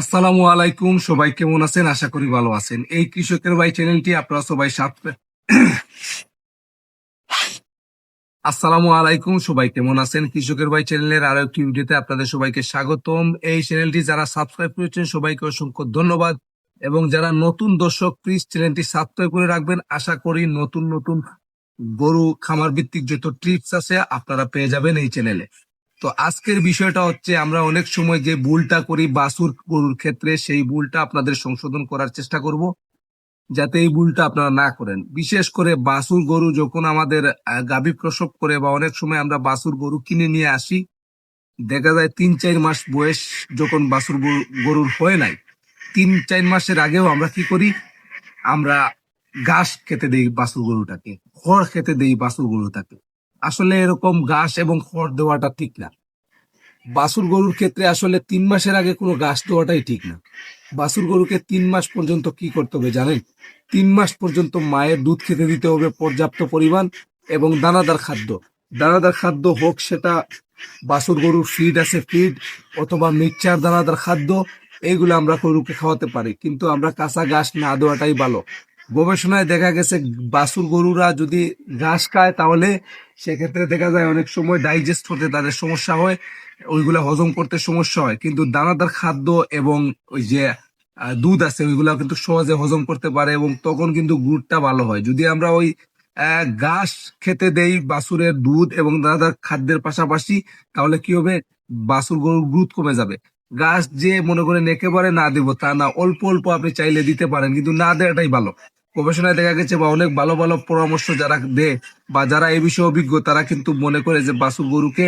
আসসালামু আলাইকুম, সবাই কেমন আছেন? আশা করি ভালো আছেন। এই কৃষকের ভাই চ্যানেলটি আপনারা সবাই আসসালামু আলাইকুম, সবাই কেমন আছেন? কৃষকের ভাই চ্যানেলের আরও একটি ভিডিওতে আপনাদের সবাইকে স্বাগতম। এই চ্যানেলটি যারা সাবস্ক্রাইব করেছেন, সবাইকে অসংখ্য ধন্যবাদ। এবং যারা নতুন দর্শক, প্লিজ চ্যানেলটি সাবস্ক্রাইব করে রাখবেন। আশা করি নতুন নতুন গরু খামার ভিত্তিক যত ট্রিপস আছে, আপনারা পেয়ে যাবেন এই চ্যানেলে। তো আজকের বিষয়টা হচ্ছে আমরা অনেক সময় যে ভুলটা করি বাসুর গরুর ক্ষেত্রে, সেই ভুলটা আপনাদের সংশোধন করার চেষ্টা করব যাতে এই ভুলটা আপনারা না করেন। বিশেষ করে বাসুর গরু যখন আমাদের গাভী প্রসব করে বা অনেক সময় আমরা বাসুর গরু কিনে নিয়ে আসি, দেখা যায় তিন, চার মাস বয়স যখন বাসুর গরু- গরুর হয় নাই, তিন, চার মাসের আগেও আমরা কি করি, আমরা ঘাস খেতে দেই বাসুর গরুটাকে, খড় খেতে দেই বাসুর গরুটাকে। আসলে এরকম ঘাস এবং খড় দেওয়াটা ঠিক না। বাসুর গরুর ক্ষেত্রে আসলে তিন মাসের আগে কোনো ঘাস দেওয়াটাই ঠিক না। বাসুর গরুকে তিন মাস পর্যন্ত কি করতে হবে জানেন? তিন মাস পর্যন্ত মায়ের দুধ খেতে দিতে হবে পর্যাপ্ত পরিমাণ এবং দানাদার খাদ্য। দানাদার খাদ্য হোক সেটা বাসুর গরুর ফিড আছে ফিড অথবা মিক্সচার দানাদার খাদ্য এইগুলো আমরা গরুকে খাওয়াতে পারি। কিন্তু আমরা কাঁচা ঘাস না দেওয়াটাই ভালো। গবেষণায় দেখা গেছে বাসুর গরুরা যদি ঘাস খায় তাহলে সেক্ষেত্রে দেখা যায় অনেক সময় ডাইজেস্ট হতে তাদের সমস্যা হয়, ওইগুলা হজম করতে সমস্যা হয়। কিন্তু দানাদার খাদ্য এবং ওই যে দুধ আছে ওইগুলা কিন্তু সহজে হজম করতে পারে এবং তখন কিন্তু গুড়টা ভালো হয়। যদি আমরা ওই ঘাস খেতে দেই বাসুরের দুধ এবং দানাদার খাদ্যের পাশাপাশি, তাহলে কি হবে? বাসুর গরুর গ্রুথ কমে যাবে। গাছ যে মনে করেন একেবারে না দেবো তা না, অল্প অল্প আপনি চাইলে দিতে পারেন, কিন্তু না দেওয়াটাই ভালো। গবেষণায় দেখা গেছে বা অনেক ভালো ভালো পরামর্শ যারা দেয় বা যারা এই বিষয়ে অভিজ্ঞ, তারা কিন্তু মনে করে যে বাসুর গরুকে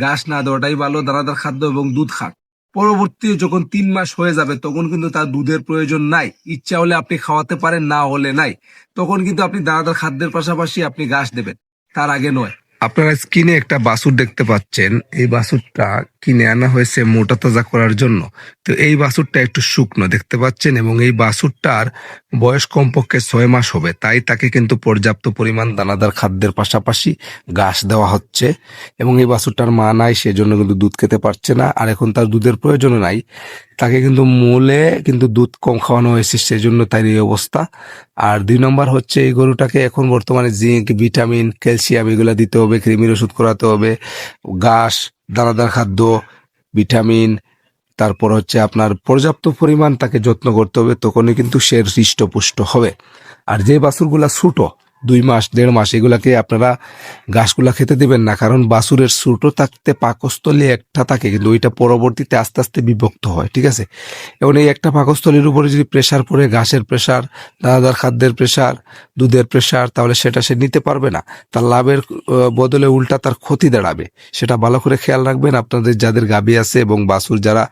ঘাস না দেওয়াটাই ভালো, দানাদার খাদ্য এবং দুধ খান পরবর্তী যখন তিন মাস হয়ে যাবে, তখন কিন্তু তার দুধের প্রয়োজন নাই। ইচ্ছা হলে আপনি খাওয়াতে পারেন, না হলে নাই। তখন কিন্তু আপনি দানাদার খাদ্যের পাশাপাশি আপনি ঘাস দেবেন। তার আগে নয়। আপনারা স্ক্রিনে একটা বাসুর দেখতে পাচ্ছেন। এই বাছুরটা কিনে আনা হয়েছে মোটা তাজা করার জন্য। তো এই বাছুরটা একটু শুকনো দেখতে পাচ্ছেন এবং এই বাছুরটার বয়স কমপক্ষে ছয় মাস হবে। তাই তাকে কিন্তু পর্যাপ্ত পরিমাণ দানাদার খাদ্যের পাশাপাশি ঘাস দেওয়া হচ্ছে এবং এই বাছুরটার মা নাই, সেজন্য কিন্তু দুধ খেতে পারছে না আর এখন তার দুধের প্রয়োজন নাই। তাকে কিন্তু মূলে কিন্তু দুধ কম খাওয়ানো হয়েছে, সেজন্য তার এই অবস্থা। আর দুই নম্বর হচ্ছে এই গরুটাকে এখন বর্তমানে জিঙ্ক, ভিটামিন, ক্যালসিয়াম এগুলো দিতে হবে, কৃমির ওষুধ করাতে হবে, ঘাস দানাদার খাদ্য, ভিটামিন, তারপর হচ্ছে আপনার পর্যাপ্ত পরিমাণ তাকে যত্ন করতে হবে, তখনই কিন্তু সে হৃষ্টপুষ্ট হবে। আর যে বাছুরগুলা ছোটো দুই মাস, দেড় মাস এগুলাকে আপনারা ঘাসগুলা খেতে দিবেন না। কারণ বাছুরের ছোটো থাকতে পাকস্থলী একটা থাকে, কিন্তু ওইটা পরবর্তীতে আস্তে আস্তে বিভক্ত হয়, ঠিক আছে? এবং এই একটা পাকস্থলীর উপরে যদি প্রেশার পড়ে, ঘাসের প্রেসার দানাদার খাদ্যের প্রেশার দুধের প্রেসার তাহলে সেটা সে নিতে পারবে না। তার লাভের বদলে উল্টা তার ক্ষতি দাঁড়াবে। সেটা ভালো করে খেয়াল রাখবেন। আপনাদের যাদের গাবি আছে এবং বাছুর যারা,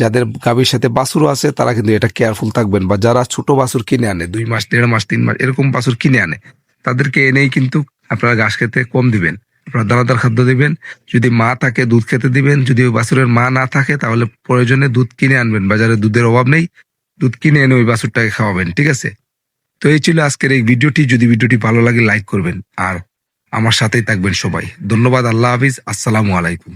যাদের গাবির সাথে বাছুরও আছে, তারা কিন্তু এটা কেয়ারফুল থাকবেন। বা যারা ছোট বাছুর কিনে আনে, দুই মাস, দেড় মাস, তিন মাস, এরকম বাছুর কিনে আনে তাদেরকে এনেই কিন্তু আপনারা ঘাস খেতে কম দিবেন। আপনারা দানাদার খাদ্য দিবেন। যদি মা থাকে, দুধ খেতে দিবেন। যদি ওই বাছুরের মা না থাকে, তাহলে প্রয়োজনে দুধ কিনে আনবেন। বাজারে দুধের অভাব নেই। দুধ কিনে এনে ওই বাছুরটাকে খাওয়াবেন, ঠিক আছে? তো এই ছিল আজকের এই ভিডিওটি। যদি ভিডিওটি ভালো লাগে, লাইক করবেন। আর আমার সাথেই থাকবেন সবাই। ধন্যবাদ, আল্লাহ হাফিজ। আসসালামু আলাইকুম।